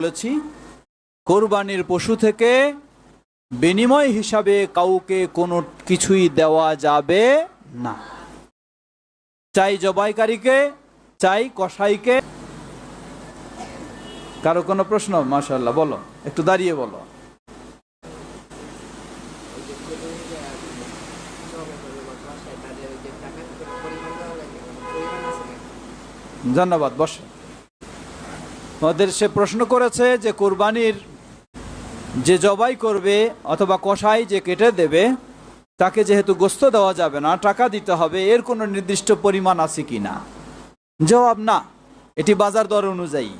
বলেছি, কোরবানির পশু থেকে বিনিময় হিসাবে কাউকে কোনো কিছুই দেওয়া যাবে না। চাই জবাইকারীকে, চাই কসাইকে। কারও কোনো প্রশ্ন? মাশাল্লাহ বলো, একটু দাঁড়িয়ে বলো। ধন্যবাদ বস ওদের সে প্রশ্ন করেছে যে কোরবানির যে জবাই করবে অথবা কষাই যে কেটে দেবে, তাকে যেহেতু গোস্ত দেওয়া যাবে না, টাকা দিতে হবে, এর কোনো নির্দিষ্ট পরিমাণ আছে কি না? জবাব না, এটি বাজার দর অনুযায়ী।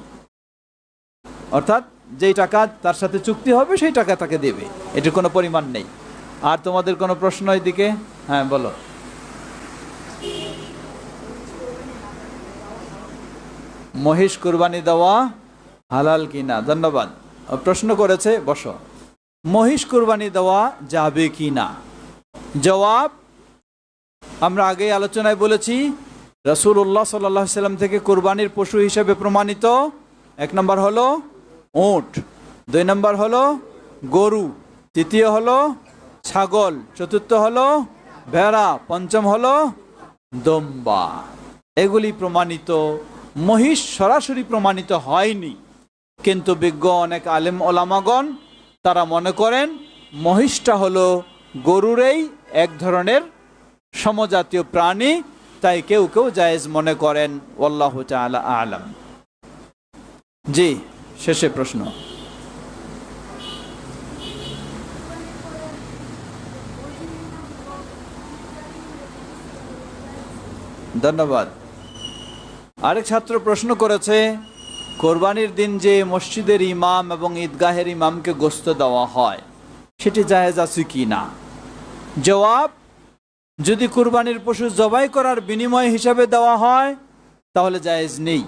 অর্থাৎ যেই টাকা তার সাথে চুক্তি হবে, সেই টাকা তাকে দেবে, এটির কোনো পরিমাণ নেই। আর তোমাদের কোনো প্রশ্ন এদিকে? হ্যাঁ বলো। মহিষ কুরবানি দেওয়া হালাল কিনা ধন্যবাদ। প্রশ্ন করেছে, বস। মহিষ কুরবানি দেওয়া যাবে কি না? জবাব, আমরা আগে আলোচনায় বলেছি রসুল রসুল্লাহ সাল্লাম থেকে কুরবানির পশু হিসেবে প্রমাণিত। এক নম্বর হলো ওট দুই নম্বর হলো গরু, তৃতীয় হলো ছাগল, চতুর্থ হলো ভেড়া, পঞ্চম হলো দম্বা। এগুলি প্রমাণিত। মহিষ সরাসরি প্রমাণিত হয়নি। কিন্তু বিজ্ঞ অনেক আলেম ওলামাগণ, তারা মনে করেন মহিষটা হলো গরুরেই এক ধরনের সমজাতীয় প্রাণী, তাই কেউ কেউ জায়েজ মনে করেন আল্লাহ তাআলা আলাম। জি, শেষে প্রশ্ন। ধন্যবাদ। আরেক ছাত্র প্রশ্ন করেছে কোরবানির দিন যে মসজিদের ইমাম এবং ঈদগাহের ইমামকে গোস্ত দেওয়া হয়, সেটি জায়েজ আছে কি না? জবাব, যদি কুরবানির পশু জবাই করার বিনিময় হিসাবে দেওয়া হয়, তাহলে জায়েজ নেই।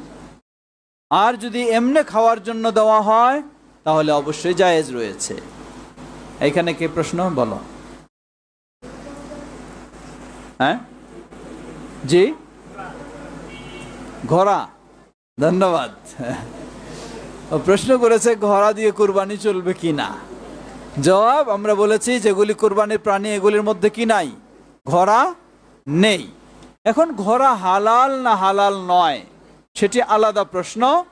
আর যদি এমনে খাওয়ার জন্য দেওয়া হয়, তাহলে অবশ্যই জায়েজ রয়েছে। এখানে কে প্রশ্ন? বলো। হ্যাঁ? জি? ঘোড়া। ধন্যবাদ। প্রশ্ন করেছে, ঘোড়া দিয়ে কুরবানি চলবে কি না? জবাব, আমরা বলেছি যেগুলি কুরবানির প্রাণী, এগুলির মধ্যে কি নাই? ঘোড়া নেই। এখন ঘোড়া হালাল না হালাল নয়? সেটি আলাদা প্রশ্ন।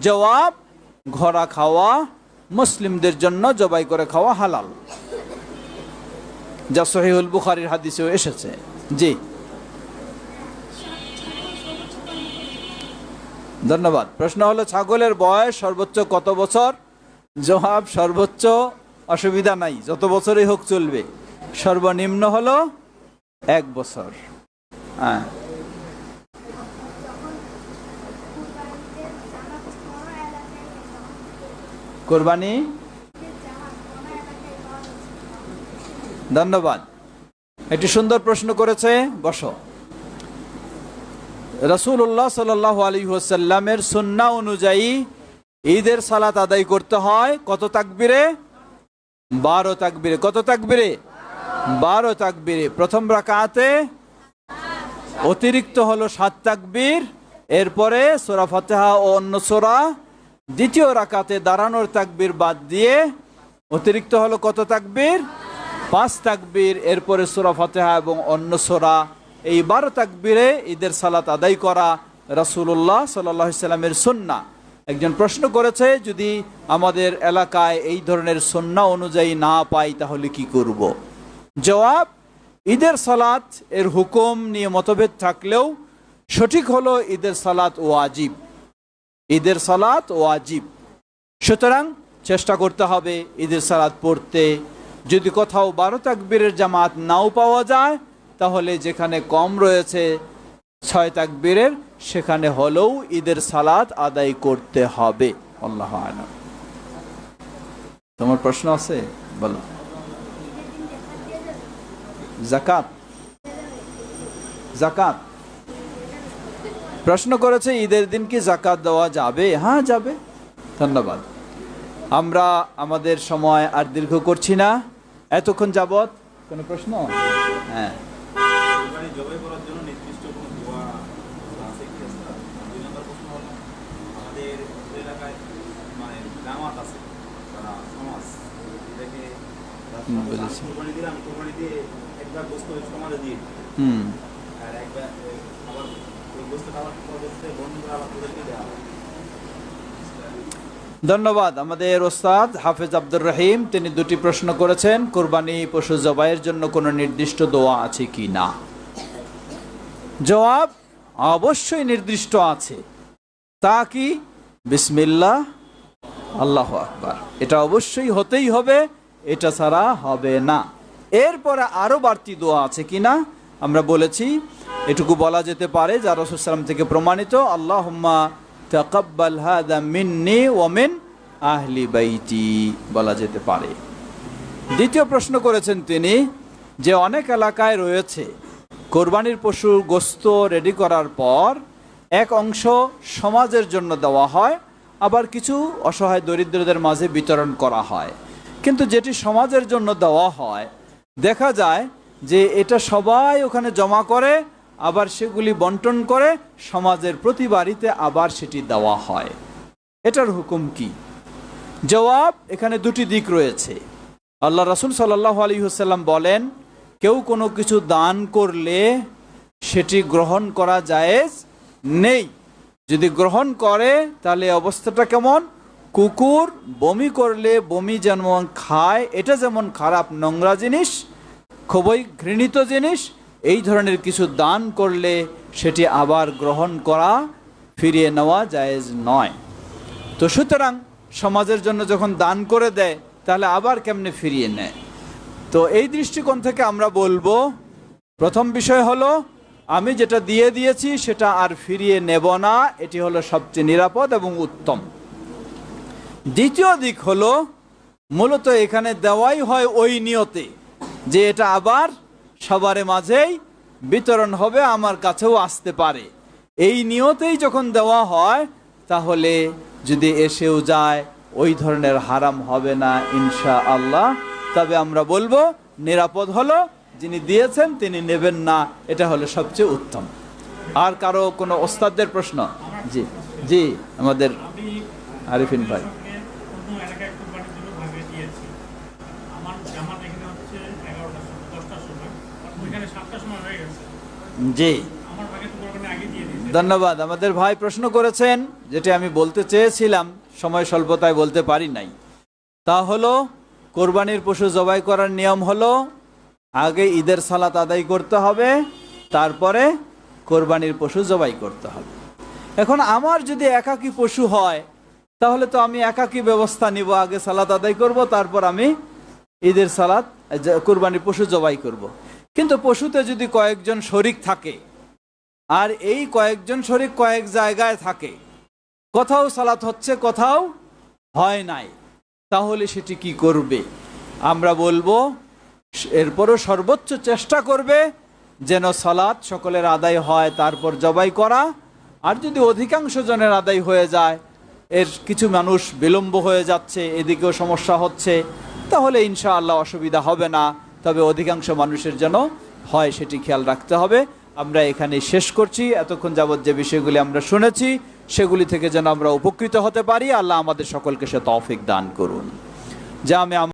জবাব, ঘোড়া খাওয়া মুসলিমদের জন্য, জবাই করে খাওয়া হালাল। যা সহিহুল বুখারির হাদিসেও এসেছে। জি। ধন্যবাদ। প্রশ্ন হলো, ছাগলের বয়স সর্বোচ্চ কত বছর? জবাব, সর্বোচ্চ অসুবিধা নাই, যত বছরই হোক চলবে। সর্বনিম্ন হলো এক বছর। হ্যাঁ। কোরবানি? ধন্যবাদ। একটি সুন্দর প্রশ্ন করেছে, বসো। রসুল্লাহ সাল আলী ওসাল্লামের সুন্না অনুযায়ী ঈদের সালাত আদায় করতে হয় কত তাকবিরে? বারো তাকবিরে। কত তাকবিরে? বারো তাকবিরে। প্রথম রাকাতে অতিরিক্ত হলো সাত তাকবীর, এরপরে সোরা ফতেহা ও অন্য সোরা, দ্বিতীয় রাকাতে দাঁড়ানোর তাকবির বাদ দিয়ে অতিরিক্ত হলো কত তাকবির? পাঁচ তাকবির, এরপরে সোরা ফতেহা এবং অন্য সোরা। এই বারো তাকবিরে ঈদের সালাত আদায় করা রাসুল্লাহ সাল্লাহ সাল্লামের সন্না একজন প্রশ্ন করেছে, যদি আমাদের এলাকায় এই ধরনের সন্না অনুযায়ী না পাই, তাহলে কি করব। জবাব, ঈদের সালাত এর হুকুম নিয়ে মতভেদ থাকলেও সঠিক হলো ঈদের সালাত ও আজীব ঈদের সালাত ও আজীব সুতরাং চেষ্টা করতে হবে ঈদের সালাত পড়তে। যদি কোথাও বারো তাকবীরের জামাত নাও পাওয়া যায় তাহলে যেখানে কম রয়েছে ছয় তাকবীরের, সেখানে হলেও ঈদের সালাত আদায় করতে হবে। আল্লাহ তোমার প্রশ্ন আছে? বলো। জাকাত জাকাত প্রশ্ন করেছে, ঈদের দিন কি জাকাত দেওয়া যাবে? হ্যাঁ যাবে। ধন্যবাদ। আমরা আমাদের সময় আর দীর্ঘ করছি না। এতক্ষণ যাবত কোনো প্রশ্ন? হ্যাঁ। কোরবানি জবাই করার জন্য নির্দিষ্ট কোনো দোয়া আছে কি আছে? দুই নম্বর প্রশ্ন হলো আমাদের এলাকায় মানে জামাত আছে তারা সমাজ এটাকে কোরবানি দিলাম কোরবানি দিয়ে একবার গোস্ত সমাজে দিয়ে হুম। আর একবার আবার ওই গোস্তটা আবার পরবর্তীতে বন্ধুরা আবার তাদেরকে দেওয়া হয় ধন্যবাদ আমাদের ওস্তাদ হাফেজ আব্দুর রহিম তিনি দুটি প্রশ্ন করেছেন কোরবানি পশু জবাইয়ের জন্য কোনো নির্দিষ্ট দোয়া আছে কি না? জবাব অবশ্যই নির্দিষ্ট আছে। তা কি? বিসমিল্লা আল্লাহ আকবার। এটা অবশ্যই হতেই হবে, এটা ছাড়া হবে না। এরপরে আরও বাড়তি দোয়া আছে কি না? আমরা বলেছি, এটুকু বলা যেতে পারে যা রসুলাম থেকে প্রমাণিত আল্লাহ তাকাব্বাল হাদা মিন্নি ওমিন আহলি বাইতি বলা যেতে পারে। দ্বিতীয় প্রশ্ন করেছেন তিনি যে অনেক এলাকায় রয়েছে কোরবানির পশুর গোস্ত রেডি করার পর এক অংশ সমাজের জন্য দেওয়া হয়, আবার কিছু অসহায় দরিদ্রদের মাঝে বিতরণ করা হয়। কিন্তু যেটি সমাজের জন্য দেওয়া হয়, দেখা যায় যে এটা সবাই ওখানে জমা করে, আবার সেগুলি বন্টন করে, সমাজের প্রতি বাড়িতে আবার সেটি দেওয়া হয়। এটার হুকুম কি? জবাব এখানে দুটি দিক রয়েছে। আল্লাহ রাসুল সাল্লাহ আলী হুসাল্লাম বলেন কেউ কোনো কিছু দান করলে সেটি গ্রহণ করা জায়েজ নেই। যদি গ্রহণ করে, তাহলে অবস্থাটা কেমন? কুকুর বমি করলে বমি যেমন খায়, এটা যেমন খারাপ, নোংরা জিনিস, খুবই ঘৃণিত জিনিস, এই ধরনের কিছু দান করলে সেটি আবার গ্রহণ করা, ফিরিয়ে নেওয়া জায়েজ নয়। তো সুতরাং সমাজের জন্য যখন দান করে দেয়, তাহলে আবার কেমনে ফিরিয়ে নেয়? তো এই দৃষ্টিকোণ থেকে আমরা বলব, প্রথম বিষয় হলো, আমি যেটা দিয়ে দিয়েছি সেটা আর ফিরিয়ে নেব না, এটি হলো সবচেয়ে নিরাপদ এবং উত্তম। দ্বিতীয় দিক হলো, মূলত এখানে দেওয়াই হয় ওই নিয়তে যে এটা আবার সবার মাঝেই বিতরণ হবে, আমার কাছেও আসতে পারে। এই নিয়তেই যখন দেওয়া হয়, তাহলে যদি এসেও যায়, ওই ধরনের হারাম হবে না ইনশা আল্লাহ তবে আমরা বলব, নিরাপদ হলো, যিনি দিয়েছেন তিনি নেবেন না, এটা হলো সবচেয়ে উত্তম। আর কারও কোনো ওস্তাদদের প্রশ্ন? জি জি, আমাদের আরিফিন ভাই। জি। ধন্যবাদ। আমাদের ভাই প্রশ্ন করেছেন, যেটি আমি বলতে চেয়েছিলাম, সময় স্বল্পতায় বলতে পারি নাই। তা হলো কোরবানির পশু জবাই করার নিয়ম হলো, আগে ঈদের সালাত আদায় করতে হবে, তারপরে কোরবানির পশু জবাই করতে হবে এখন আমার যদি একাকী পশু হয়, তাহলে তো আমি একাকী ব্যবস্থা নিব, আগে সালাত আদায় করব, তারপর আমি ঈদের সালাত কোরবানির পশু জবাই করব। কিন্তু পশুতে যদি কয়েকজন শরিক থাকে, আর এই কয়েকজন শরিক কয়েক জায়গায় থাকে, কোথাও সালাত হচ্ছে, কোথাও হয় নাই তাহলে সেটি কি করবে? আমরা বলব, এরপরও সর্বোচ্চ চেষ্টা করবে যেন সালাত সকলের আদায় হয়, তারপর জবাই করা। আর যদি অধিকাংশ জনের আদায় হয়ে যায়, এর কিছু মানুষ বিলম্ব হয়ে যাচ্ছে, এদিকেও সমস্যা হচ্ছে, তাহলে ইনশাআল্লাহ অসুবিধা হবে না। তবে অধিকাংশ মানুষের যেন হয় সেটি খেয়াল রাখতে হবে। আমরা এখানে শেষ করছি। এতক্ষণ যাবৎ যে বিষয়গুলি আমরা শুনেছি সেগুলি থেকে যেন আমরা উপকৃত হতে পারি। আল্লাহ আমাদের সকলকে সে তৌফিক দান করুন। যা আমি